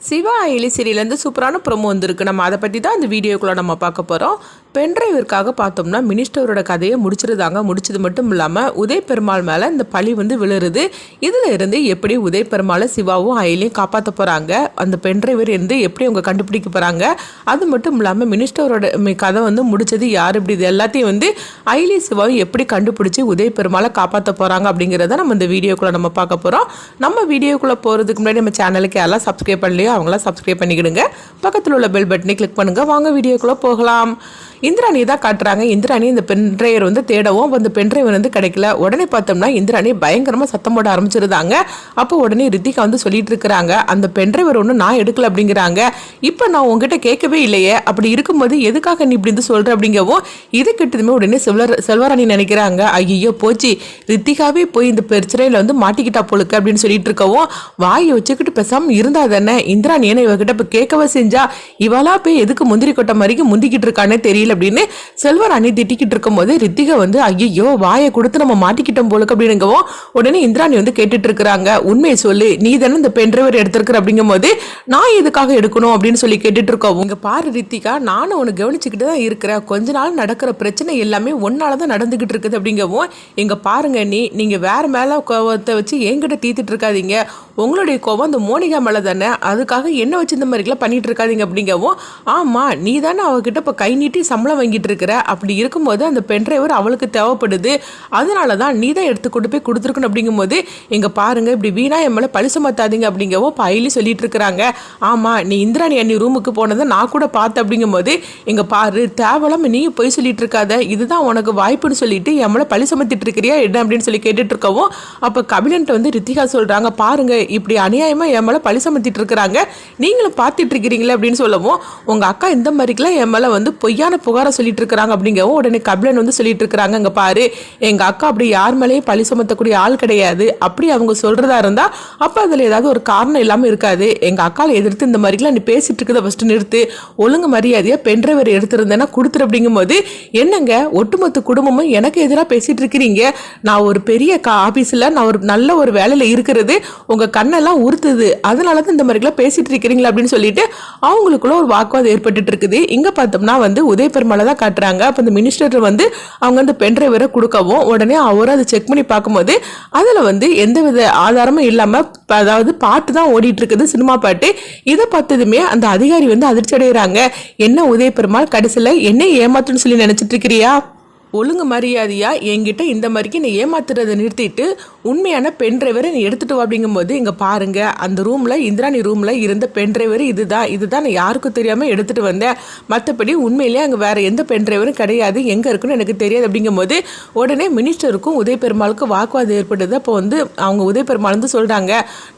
சிவா இலிசிரியிலேருந்து சூப்பரான ப்ரொமோ வந்திருக்கு. நம்ம அதை பற்றி தான் இந்த வீடியோக்குள்ளே நம்ம பார்க்க போகிறோம் பென்ட்ரைவிற்காக பார்த்தோம்னா மினிஸ்டரோட கதையை முடிச்சிருந்தாங்க. முடிச்சது மட்டும் இல்லாமல் உதய பெருமாள் மேலே இந்த பழி வந்து விழுறது. இதில் இருந்து எப்படி உதய பெருமாளை சிவாவும் அயலையும் காப்பாற்ற போகிறாங்க அந்த பென்ட்ரைவர் இருந்து எப்படி அவங்க கண்டுபிடிக்க போகிறாங்க அது மட்டும் இல்லாமல் மினிஸ்டரோட மி- கதை வந்து முடிச்சது யார்? இப்படி இது எல்லாத்தையும் வந்து ஐலி சிவாவும் எப்படி கண்டுபிடிச்சி உதய பெருமாளை காப்பாற்ற போகிறாங்க அப்படிங்கிறத நம்ம இந்த வீடியோக்குள்ளே நம்ம பார்க்க போகிறோம் நம்ம வீடியோக்குள்ளே போகிறதுக்கு முன்னாடி நம்ம சேனலுக்கு எல்லாம் சப்ஸ்கிரைப் பண்ணலையோ அவங்களாம் சப்ஸ்கிரைப் பண்ணிக்கிடுங்க. பக்கத்தில் உள்ள பெல் பட்டனை கிளிக் பண்ணுங்க. வாங்க வீடியோக்குள்ளே போகலாம். இந்திராணி தான் காட்டுறாங்க. இந்திராணி இந்த பென்ட்ரைவர் வந்து தேடவும் அந்த பென்ட்ரைவர் வந்து கிடைக்கல. உடனே பார்த்தோம்னா இந்திராணி பயங்கரமாக சத்தம் போட ஆரம்பிச்சிருந்தாங்க. அப்போ உடனே ரித்திகா வந்து சொல்லிட்டு இருக்கிறாங்க. அந்த பென்ட்ரைவர் ஒன்றும் நான் எடுக்கல அப்படிங்கிறாங்க. இப்போ நான் உங்ககிட்ட கேட்கவே இல்லையே. அப்படி இருக்கும்போது எதுக்காக நீ இப்படி வந்து சொல்கிற அப்படிங்கவும் இது கிட்டதுமே உடனே செல்வர் செல்வராணி நினைக்கிறாங்க. ஐயோ போச்சு. ரித்திகாவே போய் இந்த பிரச்சனையில் வந்து மாட்டிக்கிட்டா போலுக்கு அப்படின்னு சொல்லிட்டு இருக்கவும் வாயை வச்சுக்கிட்டு பேசாமல் இருந்தா தானே? இந்திராணி என்ன இவகிட்ட இப்போ கேட்கவே செஞ்சா இவளா போய் எதுக்கு முந்திரி கொட்டை மாதிரி முந்திக்கிட்டு இருக்கானே தெரியல. அப்படின்னு செல்வராணி திட்டிக்கிட்டு இருக்கும்போது ரித்திகா வந்து ஐயோ வாயை கொடுத்து நம்ம மாட்டிக்கிட்டோம் போலுக்கு அப்படிங்கவும் உடனே இந்திராணி வந்து கேட்டுட்டு இருக்கிறாங்க உண்மையை சொல்லு நீ தானே இந்த பென்ட்ரைவர் எடுத்திருக்கிற? அப்படிங்கும்போது நான் எதுக்காக எடுக்கணும்? அப்படின்னு சொல்லி கேட்டுட்டு இருக்கோம் இங்க பாரு ரித்திகா நானும் உன்னை கவனிச்சுக்கிட்டு தான் இருக்கிறேன். கொஞ்ச நாள் நடக்கிற பிரச்சனை எல்லாமே ஒன்னால தான் நடந்துகிட்டு இருக்குது. அப்படிங்கவும் இங்க பாருங்க நீ நீங்க வேற மேல கோவத்தை வச்சு என்கிட்ட தீத்துட்டு இருக்காதீங்க. உங்களுடைய கோவம் அந்த மோனிகா மேலே தானே. அதுக்காக என்ன வச்சு இந்த மாதிரிலாம் பண்ணிட்டு இருக்காதீங்க. அப்படிங்கவும் ஆமா நீ தானே அவகிட்ட இப்போ கை நீட்டி சம்பளம் வாங்கிட்டு இருக்கிற அப்படி இருக்கும்போது அந்த பென்ட்ரைவர் அவளுக்கு தேவைப்படுது. அதனால தான் நீ தான் எடுத்து கொண்டு போய் கொடுத்துருக்கணும் அப்படிங்கும்போது இங்கே பாருங்கள் இப்படி வீணாக என் மேலே பழி சுமத்தாதீங்க அப்படிங்கவும் பயிலி சொல்லிட்டு இருக்கிறாங்க ஆமாம் நீ இந்திராணி அண்ணி ரூமுக்கு போனதை நான் கூட பார்த்தேன் அப்படிங்கும்போது இங்கே பாரு தேவலாம நீ போய் சொல்லிட்டு இருக்காத இதுதான் உனக்கு வாய்ப்புன்னு சொல்லிட்டு என் மேலே பழி சுமத்திட்டு இருக்கிறியா என்ன? அப்படின்னு சொல்லி கேட்டுட்டு இருக்கவும் அப்போ கபிலன்ட்ட வந்து ரித்திகா சொல்கிறாங்க பாருங்கள் இப்படி அநியாயமாக என் மேலே பழி சுமத்திட்டு இருக்கிறாங்க நீங்களும் பார்த்துட்டு இருக்கிறீங்களே அப்படின்னு சொல்லவும் உங்கள் அக்கா இந்த மாதிரிக்கெல்லாம் என் மேலே வந்து பொய்யான புகாரை சொல்லிட்டு இருக்கிறாங்க அப்படிங்கவும் உடனே கபிலன் வந்து சொல்லிட்டு இருக்கிறாங்க அங்கே பாரு எங்க அக்கா அப்படி யார் மேலேயும் பழி சுமத்தக்கூடிய ஆள் கிடையாது. அப்படி அவங்க சொல்றதா இருந்தா அப்ப அதுல ஏதாவது ஒரு காரணம் இல்லாம இருக்காது. எங்க அக்காவை எதிர்த்து இந்த மாதிரிலாம் நீ பேசிட்டு இருக்கிறத ஃபர்ஸ்ட் நிறுத்து. ஒழுங்கு மரியாதையா பென்ட்ரைவர் எடுத்திருந்தேன்னா கொடுத்துரு அப்படிங்கும்போது என்னங்க ஒட்டுமொத்த குடும்பமும் எனக்கு எதிராக பேசிட்டு இருக்கிறீங்க நான் ஒரு பெரிய கா ஆபீஸ்ல நான் ஒரு நல்ல ஒரு வேலையில இருக்கிறது. உங்க கண்ணெல்லாம் உறுத்துது. அதனால தான் இந்த மாதிரிலாம் பேசிட்டு இருக்கிறீங்களா அப்படின்னு சொல்லிட்டு அவங்களுக்குள்ள ஒரு வாக்குவாதம் ஏற்பட்டுட்டு இருக்குது. இங்க பார்த்தோம்னா வந்து உதய மேலே தான் காட்டுறாங்க. அப்போ இந்த மினிஸ்டர் வந்து அவங்க அந்த பென்ட்ரைவரை கொடுக்கவும் உடனே அவரும் அதை செக் பண்ணி பார்க்கும்போது அதில் வந்து எந்த வித ஆதாரமும் இல்லாமல் அதாவது பாட்டு தான் ஓடிட்டு இருக்குது சினிமா பாட்டு. இதை பார்த்ததுமே அந்த அதிகாரி வந்து அதிர்ச்சி அடைகிறாங்க என்ன உதய பெருமாள் கடைசியில் என்ன ஏமாத்துன்னு சொல்லி நினச்சிட்டு இருக்கிறியா? ஒழுங்கு மரியாதையாக என்கிட்ட இந்த மாதிரிக்கு நீ ஏமாத்துறதை நிறுத்திட்டு உண்மையான பென் டிரைவரை நீ எடுத்துகிட்டு வா அப்படிங்கும்போது இங்கே பாருங்கள் அந்த ரூமில் இந்திராணி ரூமில் இருந்த பென் டிரைவர் இதுதான். இதுதான் நான் யாருக்கும் தெரியாமல் எடுத்துகிட்டு வந்தேன். மற்றபடி உண்மையிலேயே அங்கே வேறு எந்த பென் டிரைவரும் கிடையாது. எங்கே இருக்குன்னு எனக்கு தெரியாது அப்படிங்கும்போது உடனே மினிஸ்டருக்கும் உதய பெருமாளுக்கும் வாக்குவாதம் ஏற்பட்டது. அப்போ வந்து அவங்க உதய பெருமாள் வந்து சொல்கிறாங்க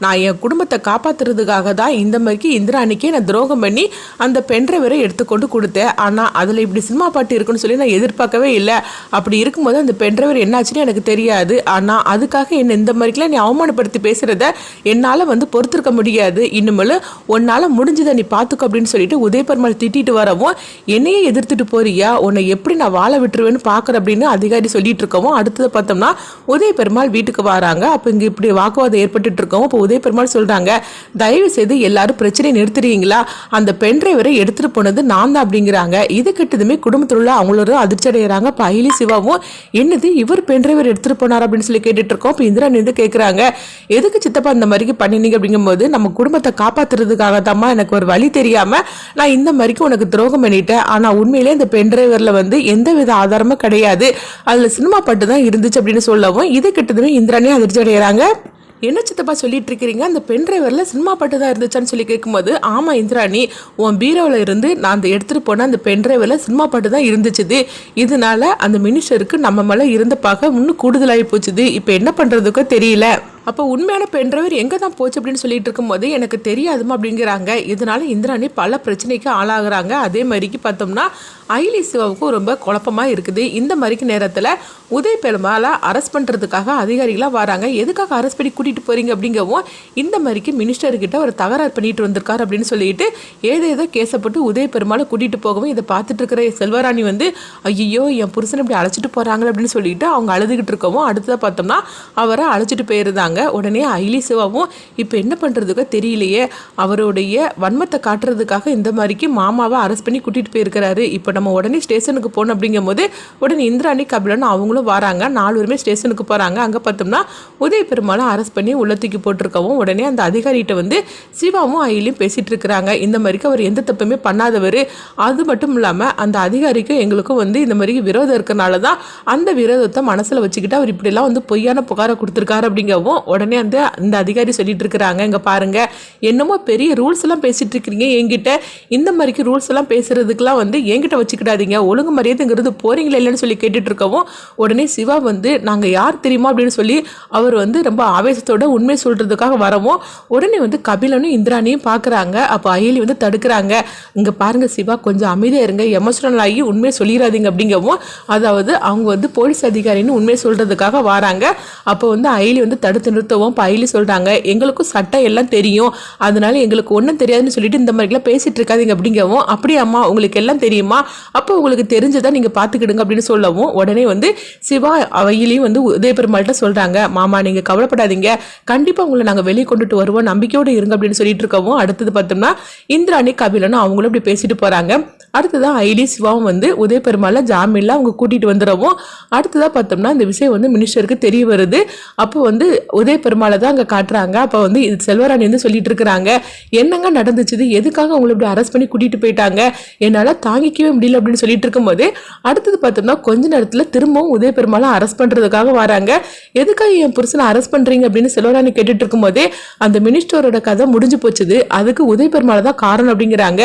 நான் என் குடும்பத்தை காப்பாற்றுறதுக்காக தான் இந்த மாதிரிக்கு இந்திராணிக்கே நான் துரோகம் பண்ணி அந்த பென் டிரைவரை எடுத்துக்கொண்டு கொடுத்தேன். ஆனால் அதில் இப்படி சினிமா பாட்டு இருக்குன்னு சொல்லி நான் எதிர்பார்க்கவே இல்லை. அப்படி இருக்கும்போது அந்த பென் டிரைவர் என்னாச்சுன்னு எனக்கு தெரியாது. ஆனால் அதுக்காக என்னை இந்த மாதிரிக்கெல்லாம் நீ அவமானப்படுத்தி பேசுகிறத என்னால் வந்து பொறுத்திருக்க முடியாது. இனிமேல் உன்னால் முடிஞ்சதை நீ பார்த்துக்கோ அப்படின்னு சொல்லிட்டு உதயபெருமாள் திட்டிட்டு வரவும் என்னையே எதிர்த்துட்டு போறியா? உன்னை எப்படி நான் வாழ விட்டுருவேன்னு பார்க்குற அப்படின்னு அதிகாரி சொல்லிட்டு இருக்கவும் அடுத்தது பார்த்தோம்னா உதயபெருமாள் வீட்டுக்கு வராங்க. அப்போ இங்கே இப்படி வாக்குவாதம் ஏற்பட்டுட்டு இருக்கவும் இப்போ உதயபெருமாள் சொல்கிறாங்க தயவு செய்து எல்லாரும் பிரச்சனையை நிறுத்துறீங்களா? அந்த பென் டிரைவரை எடுத்துகிட்டு போனது நான் தான் அப்படிங்கிறாங்க. இது கிட்டதுமே குடும்பத்தில் உள்ள அவங்களோட அதிர்ச்சி அடைகிறாங்க பைலி சிவாவும் என்னது இவர் பென் எடுத்துகிட்டு போனார்? அப்படின்னு சொல்லி கேட்டுட்டு இருக்கோம் இப்போ இந்திரா வந்து கேட்குறாங்க எதுக்கு சித்தப்பா இந்த மாதிரிக்கு பண்ணினீங்க அப்படிங்கும்போது நம்ம குடும்பத்தை காப்பாற்றுறதுக்காக தாம்மா எனக்கு ஒரு வழி தெரியாமல் நான் இந்த மாதிரிக்கு உனக்கு துரோகம் பண்ணிட்டேன். ஆனால் உண்மையிலே இந்த பென் வந்து எந்த வித ஆதாரமும் கிடையாது. அதில் சினிமா பாட்டு தான் இருந்துச்சு அப்படின்னு சொல்லவும் இதை கிட்டதுமே இந்திரானே அதிர்ச்சி அடைகிறாங்க. என்ன சித்தப்பா சொல்லிட்டு இருக்கிறீங்க அந்த பென் டிரைவரில் சினிமா பாட்டு தான் இருந்துச்சான்னு சொல்லி கேட்கும்போது ஆமாம் இந்திராணி உன் பீரோவில் இருந்து நான் அந்த எடுத்துகிட்டு போன அந்த பென் டிரைவரில் சினிமா பாட்டு தான் இருந்துச்சுது. இதனால அந்த மினிஸ்டருக்கு நம்ம மேலே இருந்த பார்க்க இன்னும் கூடுதலாகி போச்சுது. இப்போ என்ன பண்ணுறதுக்கோ தெரியல. அப்போ உண்மையான பெண்றவர் எங்கே தான் போச்சு அப்படின்னு சொல்லிட்டு இருக்கும்போது எனக்கு தெரியாதுமா அப்படிங்கிறாங்க. இதனால இந்திராணி பல பிரச்சனைக்கு ஆளாகிறாங்க. அதே மாதிரிக்கு பார்த்தோம்னா ஐலி சிவாவுக்கும் ரொம்ப குழப்பமாக இருக்குது. இந்த மாதிரிக்கு நேரத்தில் உதய பெருமாளை அரெஸ்ட் பண்ணுறதுக்காக அதிகாரிகளாக வராங்க. எதுக்காக அரெஸ்ட் பண்ணி கூட்டிகிட்டு போகிறீங்க அப்படிங்கவும் இந்த மாதிரிக்கு மினிஸ்டர்கிட்ட ஒரு தகராறு பண்ணிட்டு வந்திருக்காரு அப்படின்னு சொல்லிட்டு ஏதேதோ கேசப்பட்டு உதய பெருமாளை கூட்டிகிட்டு போகவும் இதை பார்த்துட்டு இருக்கிற செல்வராணி வந்து ஐயோ என் புருஷனை இப்படி அழைச்சிட்டு போகிறாங்களே அப்படின்னு சொல்லிட்டு அவங்க அழுதுகிட்டு இருக்கவும் அடுத்ததாக பார்த்தோம்னா அவரை அழைச்சிட்டு போயிருந்தாங்க. சொல்கிறாங்க உடனே ஐலி சிவாவும் இப்போ என்ன பண்ணுறதுக்கோ தெரியலையே. அவருடைய வன்மத்தை காட்டுறதுக்காக இந்த மாதிரிக்கு மாமாவை அரெஸ்ட் பண்ணி கூட்டிகிட்டு போயிருக்கிறாரு. இப்போ நம்ம உடனே ஸ்டேஷனுக்கு போகணும் அப்படிங்கும்போது உடனே இந்திராணி கபிலன் அவங்களும் வராங்க. நாலு பேருமே ஸ்டேஷனுக்கு போகிறாங்க அங்கே பார்த்தோம்னா உதய பெருமாளும் அரெஸ்ட் பண்ணி உள்ள தூக்கி போட்டிருக்கவும் உடனே அந்த அதிகாரிகிட்ட வந்து சிவாவும் ஐலியும் பேசிகிட்டு இருக்கிறாங்க. இந்த மாதிரிக்கு அவர் எந்த தப்புமே பண்ணாதவர். அது மட்டும் இல்லாமல் அந்த அதிகாரிக்கும் எங்களுக்கும் வந்து இந்த மாதிரி விரோதம் இருக்கிறனால தான் அந்த விரோதத்தை மனசில் வச்சுக்கிட்டு அவர் இப்படிலாம் வந்து பொய்யான புகாரை கொடுத்துருக்காரு அப்படிங்கவும் உடனே அந்த இந்த அதிகாரி சொல்லிட்டு இருக்கிறாங்க. இங்கே பாருங்க என்னமோ பெரிய ரூல்ஸ் எல்லாம் பேசிட்டு இருக்கிறீங்க என்கிட்ட இந்த மாதிரிக்கு ரூல்ஸ் எல்லாம் பேசுறதுக்கெல்லாம் வந்து என்கிட்ட வச்சுக்கிடாதீங்க. ஒழுங்கு மரியாதைங்கிறது போறீங்களா இல்லைன்னு சொல்லி கேட்டுட்டு இருக்கவும் உடனே சிவா வந்து நாங்கள் யார் தெரியுமா? அப்படின்னு சொல்லி அவர் வந்து ரொம்ப ஆவேசத்தோட உண்மை சொல்றதுக்காக வரவும் உடனே வந்து கபிலனும் இந்திராணியும் பார்க்குறாங்க அப்போ அயலி வந்து தடுக்கிறாங்க. இங்கே பாருங்க சிவா கொஞ்சம் அமைதியாக இருங்க. எமோஷனல் ஆகி உண்மையை சொல்லிடாதீங்க அப்படிங்கவும் அதாவது அவங்க வந்து போலீஸ் அதிகாரின்னு உண்மையை சொல்றதுக்காக வராங்க. அப்போ வந்து அயலி வந்து தடுத்து நிறுத்தவும் பயிலி சொல்கிறாங்க எங்களுக்கும் சட்டம் எல்லாம் தெரியும். அதனால எங்களுக்கு ஒன்றும் தெரியாதுன்னு சொல்லிட்டு இந்த மாதிரிலாம் பேசிட்டு இருக்காதீங்க அப்படிங்கவும் அப்படியே அம்மா உங்களுக்கு எல்லாம் தெரியுமா? அப்போ உங்களுக்கு தெரிஞ்சதை நீங்கள் பார்த்துக்கிடுங்க அப்படின்னு சொல்லவும் உடனே வந்து சிவா அவையிலையும் வந்து உதயபெருமாள்கிட்ட சொல்கிறாங்க மாமா நீங்கள் கவலைப்படாதீங்க. கண்டிப்பாக உங்களை நாங்கள் வெளியே கொண்டுட்டு வருவோம். நம்பிக்கையோடு இருங்க அப்படின்னு சொல்லிட்டு இருக்கவும் அடுத்தது பார்த்தோம்னா இந்திராணி கபிலனும் அவங்களும் இப்படி பேசிட்டு போகிறாங்க அடுத்ததான் ஐலி சிவாவும் வந்து உதயபெருமாளை ஜாமீனில் அவங்க கூட்டிகிட்டு வந்துடவும் அடுத்ததாக பார்த்தோம்னா இந்த விஷயம் வந்து மினிஸ்டருக்கு தெரிய வருது. அப்போ வந்து உதய பெருமாளை தான் அங்கே காட்டுறாங்க. அப்போ வந்து இது செல்வராணி வந்து சொல்லிட்டு இருக்கிறாங்க. என்னங்க நடந்துச்சு எதுக்காக உங்களை இப்படி அரெஸ்ட் பண்ணி கூட்டிகிட்டு போயிட்டாங்க? என்னால் தாங்கிக்கவே முடியல அப்படின்னு சொல்லிட்டு இருக்கும்போது அடுத்தது பார்த்தோம்னா கொஞ்ச நேரத்தில் திரும்பவும் உதய பெருமாளை அரெஸ்ட் பண்ணுறதுக்காக வராங்க. எதுக்காக என் புருஷனை அரெஸ்ட் பண்ணுறீங்க அப்படின்னு செல்வராணி கேட்டுட்டு இருக்கும்போதே அந்த மினிஸ்டரோட கதை முடிஞ்சு போச்சுது. அதுக்கு உதய பெருமாளை தான் காரணம் அப்படிங்கிறாங்க.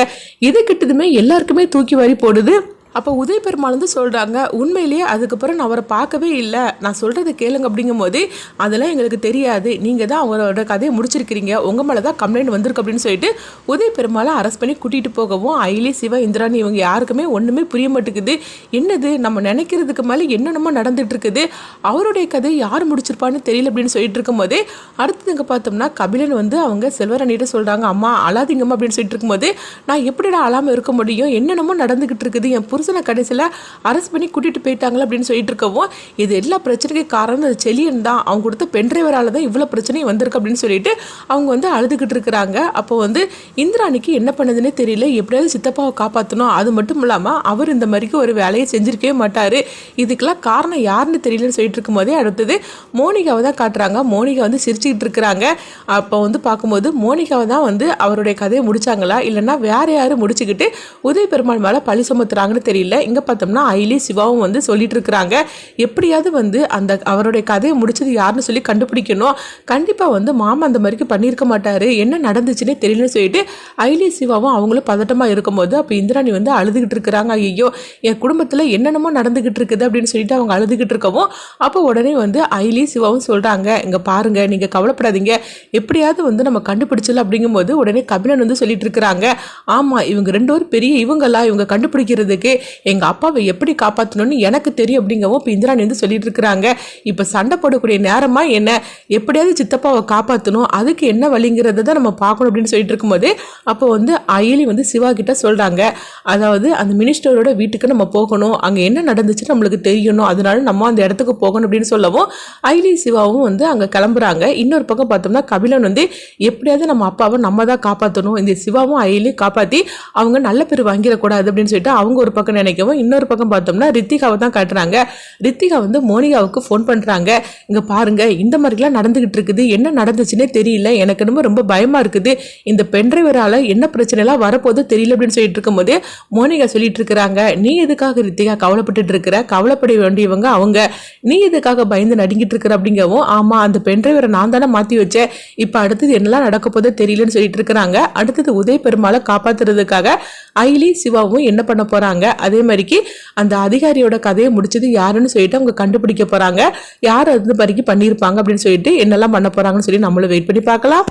இது கிட்டதுமே எல்லாருக்குமே தூக்கி வாரி போடுது. அப்போ உதய பெருமாள் வந்து சொல்கிறாங்க உண்மையிலேயே அதுக்கப்புறம் நான் அவரை பார்க்கவே இல்லை. நான் சொல்கிறத கேளுங்க அப்படிங்கும்போது அதெல்லாம் எங்களுக்கு தெரியாது. நீங்கள் தான் அவரோட கதையை முடிச்சிருக்கிறீங்க. உங்கள் மேலே தான் கம்ப்ளைண்ட் வந்திருக்கு அப்படின்னு சொல்லிட்டு உதய பெருமாளை அரெஸ்ட் பண்ணி கூட்டிகிட்டு போகவும் ஐலி சிவா இந்திராணி இவங்க யாருக்குமே ஒன்றுமே புரிய மாட்டேங்குது. என்னது? நம்ம நினைக்கிறதுக்கு மேலே என்னென்னமோ நடந்துகிட்ருக்குது அவருடைய கதை யார் முடிச்சிருப்பான்னு தெரியல அப்படின்னு சொல்லிட்டு இருக்கும்போது அடுத்தது இங்கே பார்த்தோம்னா கபிலன் வந்து அவங்க செல்வரணிகிட்ட சொல்கிறாங்க அம்மா அழாதீங்கம்மா அப்படின்னு சொல்லிட்டு இருக்கும்போது நான் எப்படிடா அழாமல் இருக்க முடியும்? என்னென்னமோ நடந்துக்கிட்டு இருக்குது என் புருஷ புருஷனை கடைசியில் அரெஸ்ட் பண்ணி கூட்டிகிட்டு போயிட்டாங்களா அப்படின்னு சொல்லிட்டு இருக்கவும் இது எல்லா பிரச்சனைக்கும் காரணம் அது செலியன் தான். அவங்க கொடுத்த பென் டிரைவரால் தான் இவ்வளோ பிரச்சனையும் வந்திருக்கு அப்படின்னு சொல்லிட்டு அவங்க வந்து அழுதுகிட்டு இருக்கிறாங்க. அப்போ வந்து இந்திராணிக்கு என்ன பண்ணதுன்னே தெரியல. எப்படியாவது சித்தப்பாவை காப்பாற்றணும் அது மட்டும் இல்லாமல் அவர் இந்த மாதிரிக்கு ஒரு வேலையை செஞ்சிருக்கவே மாட்டார். இதுக்கெல்லாம் காரணம் யாருன்னு தெரியலன்னு சொல்லிட்டு இருக்கும்போதே அடுத்தது மோனிகாவை தான் காட்டுறாங்க. மோனிகா வந்து சிரிச்சுக்கிட்டு இருக்கிறாங்க. அப்போ வந்து பார்க்கும்போது மோனிகாவை தான் வந்து அவருடைய கதையை முடிச்சாங்களா? இல்லைன்னா வேற யாரும் முடிச்சுக்கிட்டு உதய பெருமாள் மேலே பழி சுமத்துறாங்கன்னு தெரியல. இங்கே பார்த்தோம்னா ஐலி சிவாவும் வந்து சொல்லிட்டு இருக்கிறாங்க எப்படியாவது வந்து அந்த அவருடைய கதையை முடிச்சது யாருன்னு சொல்லி கண்டுபிடிக்கணும். கண்டிப்பாக வந்து மாமா அந்த மாதிரிக்கு பண்ணியிருக்க மாட்டார். என்ன நடந்துச்சுன்னே தெரியலன்னு சொல்லிட்டு ஐலி சிவாவும் அவங்களும் பதட்டமாக இருக்கும்போது அப்போ இந்திராணி வந்து அழுதுகிட்டு இருக்கிறாங்க. ஐயோ என் குடும்பத்தில் என்னென்னமோ நடந்துகிட்டு இருக்குது அப்படின்னு சொல்லிட்டு அவங்க அழுதுகிட்டு இருக்கவும் அப்போ உடனே வந்து ஐலி சிவாவும் சொல்கிறாங்க இங்கே பாருங்கள் நீங்கள் கவலைப்படாதீங்க. எப்படியாவது வந்து நம்ம கண்டுபிடிச்சல அப்படிங்கும்போது உடனே கபிலன் வந்து சொல்லிட்டு இருக்கிறாங்க ஆமாம் இவங்க ரெண்டு பேரும் பெரிய இவங்களா இவங்க கண்டுபிடிக்கிறதுக்கு எங்கள் அப்பாவை எப்படி காப்பாற்றணும்னு எனக்கு தெரியும் அப்படிங்கவும் இப்போ இந்திராணி வந்து சொல்லிட்டு இருக்கிறாங்க. இப்போ சண்டை போடக்கூடிய நேரமாக என்ன? எப்படியாவது சித்தப்பாவை காப்பாற்றணும் அதுக்கு என்ன வழிங்கிறத தான் நம்ம பார்க்கணும் அப்படின்னு சொல்லிட்டு இருக்கும்போது அப்போ வந்து அயலி வந்து சிவா கிட்ட சொல்கிறாங்க அதாவது அந்த மினிஸ்டரோட வீட்டுக்கு நம்ம போகணும். அங்கே என்ன நடந்துச்சு நம்மளுக்கு தெரியணும். அதனால நம்ம அந்த இடத்துக்கு போகணும் அப்படின்னு சொல்லவும் அயலி சிவாவும் வந்து அங்கே கிளம்புறாங்க. இன்னொரு பக்கம் பார்த்தோம்னா கபிலன் வந்து எப்படியாவது நம்ம அப்பாவை நம்ம தான் காப்பாற்றணும் இந்த சிவாவும் அயலியும் காப்பாற்றி அவங்க நல்ல பேர் வாங்கிடக்கூடாது அப்படின்னு சொல்லிட்டு அவங்க ஒரு பக்கம் நினைக்கவும் இன்னொரு பக்கம் பார்த்தோம்னா ரித்திகாவை தான் காட்டுறாங்க. ரித்திகா வந்து மோனிகாவுக்கு ஃபோன் பண்ணுறாங்க இங்கே பாருங்க இந்த மாதிரிலாம் நடந்துகிட்டு இருக்குது. என்ன நடந்துச்சுன்னே தெரியல. எனக்கு ரொம்ப ரொம்ப பயமாக இருக்குது. இந்த பென்ட்ரைவரால் என்ன பிரச்சனைலாம் வரப்போதோ தெரியல அப்படின்னு சொல்லிட்டு இருக்கும்போது மோனிகா சொல்லிட்டு இருக்கிறாங்க நீ எதுக்காக ரித்திகா கவலைப்பட்டுட்டு இருக்கிற? கவலைப்பட வேண்டியவங்க அவங்க. நீ எதுக்காக பயந்து நடுங்கிட்டு இருக்கிற? அப்படிங்கவும் ஆமாம் அந்த பென்ட்ரைவரை நான் தானே மாற்றி வச்சேன். இப்போ அடுத்தது என்னெல்லாம் நடக்க போதோ தெரியலன்னு சொல்லிட்டு இருக்கிறாங்க. அடுத்தது உதய பெருமாளை காப்பாற்றுறதுக்காக ஐலி சிவாவும் என்ன பண்ண போகிறாங்க அதே மாதிரிக்கு அந்த அதிகாரியோட கதையை முடிச்சது யாருன்னு சொல்லிட்டு அவங்க கண்டுபிடிக்க போகிறாங்க யார் அது மாதிரிக்கு பண்ணியிருப்பாங்க அப்படின்னு சொல்லிட்டு என்னெல்லாம் பண்ண போகிறாங்கன்னு சொல்லி நம்மளும் வெயிட் பண்ணி பார்க்கலாம்.